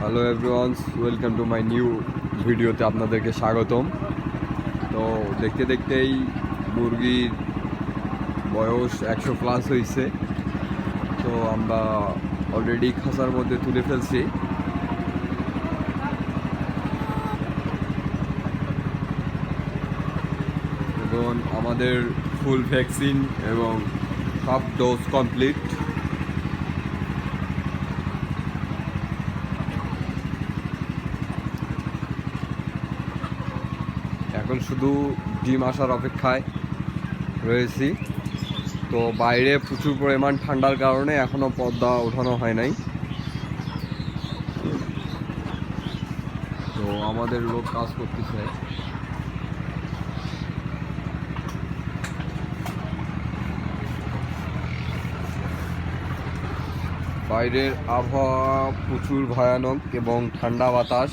Hello everyones welcome to my new ভিডিওতে আপনাদেরকে স্বাগতম। তো দেখতে দেখতেই মুরগির বয়স একশো প্লাস হয়েছে তো আমরা অলরেডি খাঁচার মধ্যে তুলে ফেলছি। এবং আমাদের ফুল ভ্যাকসিন এবং সব ডোজ কমপ্লিট এখন শুধু ডিম আসার অপেক্ষায় রয়েছি। তো বাইরে প্রচুর পরিমাণ ঠান্ডার কারণে এখনও পর্দা ওঠানো হয় নাই। তো আমাদের লোক কাজ করতেছে। বাইরের আবহাওয়া প্রচুর ভয়ানক এবং ঠান্ডা বাতাস।